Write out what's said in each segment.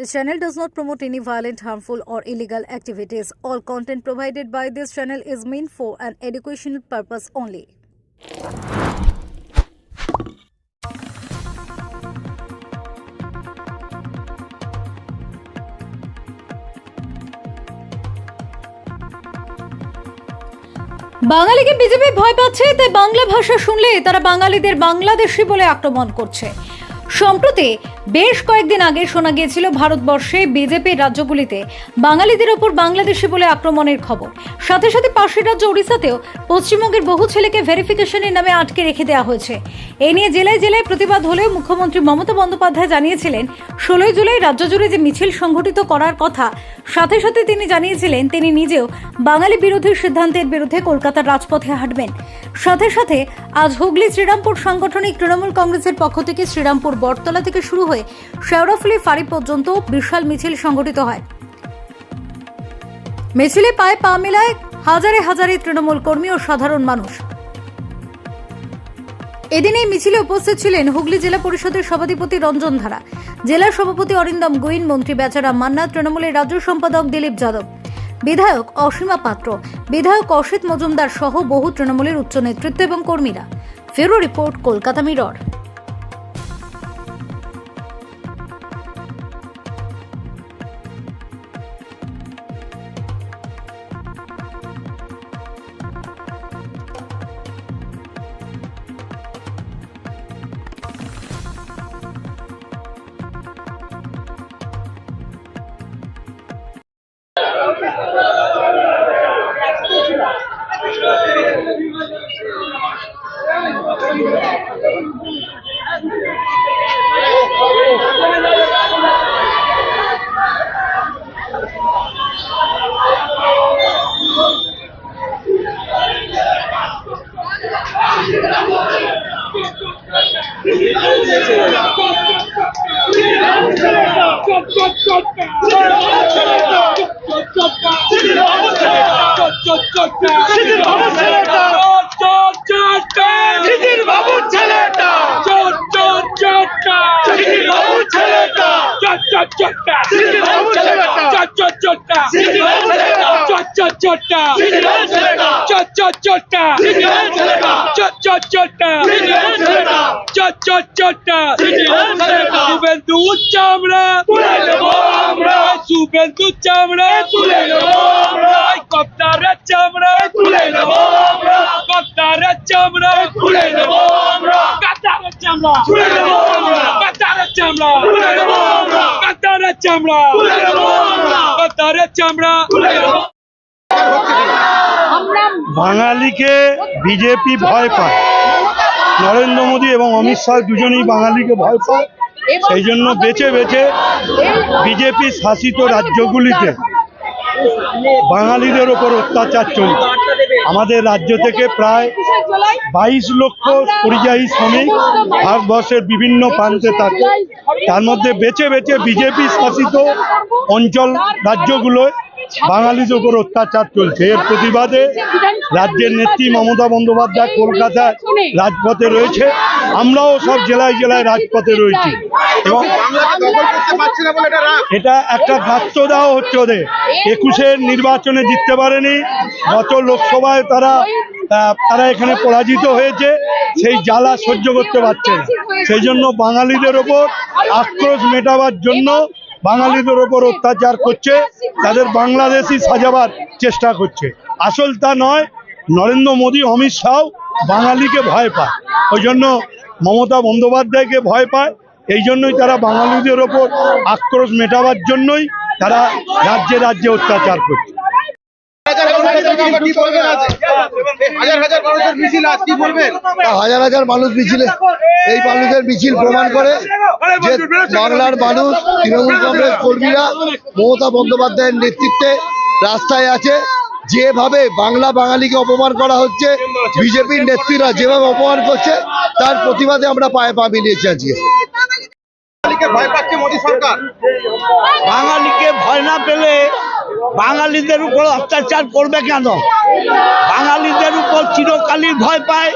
This channel does not promote any violent, harmful, or illegal activities. All content provided by this channel is meant for an educational purpose only. বাঙালিকে BJP ভয় পাচ্ছে তাই বাংলা ভাষা শুনলে তারা বাঙালিদের বাংলাদেশি বলে আক্রমণ করছে সম্প্রতি বেশ কয়েকদিন আগে শোনা গিয়েছিল ভারতবর্ষে বিজেপির রাজ্যগুলিতে বাঙালিদের ওপর বাংলাদেশি বলে আক্রমণের খবর। সাথে সাথে পাশের রাজ্য ওড়িশাতেও পশ্চিমবঙ্গের বহু ছেলেকে ভেরিফিকেশনের নামে আটকে রেখে দেওয়া হয়েছে। এ নিয়ে জেলায় জেলায় প্রতিবাদ হলেও মুখ্যমন্ত্রী মমতা বন্দ্যোপাধ্যায় জানিয়েছিলেন, ষোলোই জুলাই রাজ্য জুড়ে যে মিছিল সংঘটিত করার কথা, সাথে সাথে তিনি জানিয়েছিলেন, তিনি নিজেও বাঙালি বিরোধী সিদ্ধান্তের বিরুদ্ধে কলকাতার রাজপথে হাঁটবেন। সাথে সাথে আজ হুগলি শ্রীরামপুর সাংগঠনিক তৃণমূল কংগ্রেসের পক্ষ থেকে শ্রীরামপুর বটতলা থেকে শুরু হয়ে শেওড়াফুলি ফাঁড়ি পর্যন্ত বিশাল মিছিল সংগঠিত হয়। মিছিলে পায়ে পা মেলায় হাজারে হাজারে তৃণমূল কর্মী ও সাধারণ মানুষ। এদিন এই মিছিলে উপস্থিত ছিলেন হুগলি জেলা পরিষদের সভাধিপতি রঞ্জন ধারা, জেলা সভাপতি অরিন্দম গুইন, মন্ত্রী বেচারাম মান্না, তৃণমূলের রাজ্য সম্পাদক দিলীপ যাদব। বিধায়ক অসীমা পাত্র, বিধায়ক অসিত মজুমদার সহ বহু তৃণমূলের উচ্চ নেতৃত্ব এবং কর্মীরা। ফেরো রিপোর্ট, কলকাতা মিরর। বাবুর ছেলেটা সিদির বাবুর ছেলেটা সিদির বাবুর ছেলেটা সিদির বাবুর ছেলেটা শুভেন্দু চামড়া তুলে নেব আমরা শুভেন্দু চামড়া তুলে নেব আমরা কপ্তারের চামড়া তুলে নেব আমরা কপ্তারের চামড়া তুলে নেব আমরা কাতারের চামড়া তুলে চামড়া চামড়া চামড়া বাঙালিকে বিজেপি ভয় পায়। নরেন্দ্র মোদী এবং অমিত শাহ দুজনেই বাঙালিকে ভয় পায়। সেই জন্য বেছে বেছে বিজেপি শাসিত রাজ্যগুলিতে বাঙালিদের ওপর অত্যাচার চলছে। আমাদের রাজ্য থেকে প্রায় বাইশ লক্ষ পরিযায়ী শ্রমিক ভারতবর্ষের বিভিন্ন প্রান্তে থাকে। তার মধ্যে বেছে বেছে বিজেপি শাসিত অঞ্চল রাজ্যগুলোয় বাঙালিদের উপর অত্যাচার চলছে, এর প্রতিবাদে রাজ্যের নেত্রী মমতা বন্দ্যোপাধ্যায় কলকাতায় রাজপথে রয়েছে। আমরাও সব জেলায় জেলায় রাজপথে রয়েছি। এবং এটা একটা গাত্র দেওয়া হচ্ছে ওদের। একুশের নির্বাচনে জিততে পারেনি। গত লোকসভায় তারা তারা এখানে পরাজিত হয়েছে। সেই জ্বালা সহ্য করতে পারছে না। সেই জন্য বাঙালিদের ওপর আক্রোশ মেটাবার জন্য বাঙালিদের ওপর অত্যাচার করছে, তাদের বাংলাদেশি সাজাবার চেষ্টা করছে। আসল তা নয়, নরেন্দ্র মোদী, অমিত শাহ বাঙালিকে ভয় পায়। ওই জন্য মমতা বন্দ্যোপাধ্যায়কে ভয় পায়। এই জন্যই তারা বাঙালিদের ওপর আক্রোশ মেটাবার জন্যই তারা রাজ্যে রাজ্যে অত্যাচার করছে। হাজার হাজার মানুষের মিছিল আজ কি বলবেন? হাজার হাজার মানুষ মিছিলে। এই মানুষের মিছিল প্রমাণ করে যে বাংলার মানুষ তৃণমূল কংগ্রেস কর্মীরা মমতা বন্দ্যোপাধ্যায়ের নেতৃত্বে রাস্তায় আছে। যেভাবে বাংলা বাঙালিকে অপমান করা হচ্ছে বিজেপির নেত্রীরা যেভাবে অপমান করছে তার প্রতিবাদে আমরা পায়ে পা মিলিয়েছি আজকে। ভয় পাচ্ছে মোদী সরকার। বাঙালিকে ভয় না পেলে বাঙালিদের উপর অত্যাচার করবে কেন? বাঙালিদের উপর চিরকালই ভয় পায়।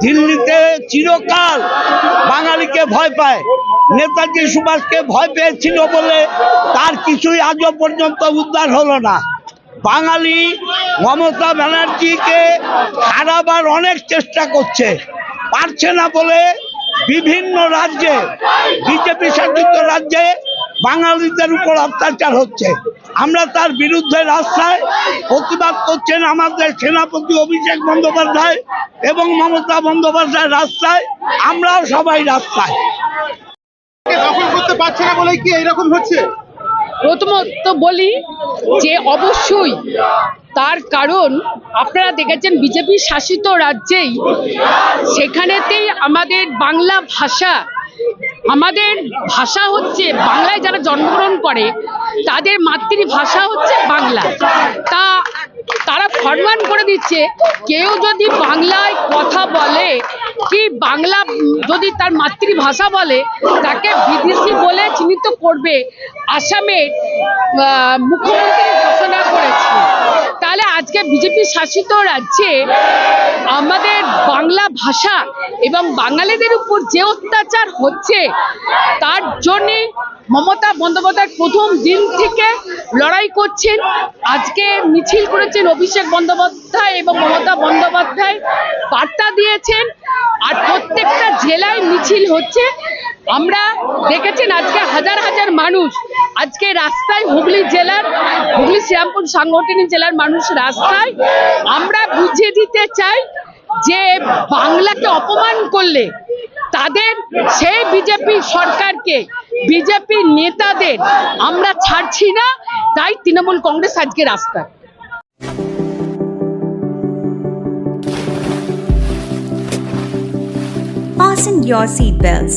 দিল্লিতে চিরকাল বাঙালিকে ভয় পায়। নেতাজি সুভাষকে ভয় পেয়েছিল বলে তার কিছুই আজও পর্যন্ত উদ্ধার হলো না। বাঙালি মমতা ব্যানার্জিকে হারাবার অনেক চেষ্টা করছে। পারছে না বলে বিভিন্ন রাজ্যে, বিজেপি শাসিত রাজ্যে বাঙালিদের উপর অত্যাচার হচ্ছে। আমরা তার বিরুদ্ধে রাস্তায় প্রতিবাদ করছেন আমাদের সেনাপতি অভিষেক বন্দ্যোপাধ্যায় এবং মমতা বন্দ্যোপাধ্যায় রাস্তায় আমরাও সবাই রাস্তায়। দখল করতে পারছে না বলে কি এইরকম হচ্ছে? প্রথমত বলি যে অবশ্যই তার কারণ আপনারা দেখেছেন বিজেপি শাসিত রাজ্যেই সেখানেতেই আমাদের বাংলা ভাষা আমাদের ভাষা হচ্ছে বাংলায় যারা জন্মগ্রহণ করে তাদের মাতৃভাষা হচ্ছে বাংলা। তা তারা ফরমান করে দিচ্ছে, কেউ যদি বাংলায় কথা বলে, কি বাংলা যদি তার মাতৃভাষা বলে, তাকে বিদেশি বলে চিহ্নিত করবে আসামের মুখ্যমন্ত্রী ঘোষণা করেছে। তাহলে আজকে বিজেপি শাসিত রাজ্যে আমাদের বাংলা ভাষা এবং বাঙালিদের উপর যে অত্যাচার হচ্ছে, তার জন্যে মমতা বন্দ্যোপাধ্যায় প্রথম দিন থেকে লড়াই করছেন। আজকে মিছিল করেছেন অভিষেক বন্দ্যোপাধ্যায় এবং মমতা বন্দ্যোপাধ্যায়, বার্তা দিয়েছেন। আর প্রত্যেকটা জেলায় মিছিল হচ্ছে। আমরা দেখেছেন আজকে হাজার হাজার মানুষ আজকে রাস্তায় হুগলি জেলার, হুগলি শ্রীরামপুর সাংগঠনিক জেলার মানুষ রাস্তায় আমরা বুঝিয়ে দিতে চাই যে বাংলাকে অপমান করলে তাদের, সেই বিজেপি সরকারকে, বিজেপি নেতাদের আমরা ছাড়ছি না, তাই তৃণমূল কংগ্রেস আজকে রাস্তায়। Fasten your seatbelts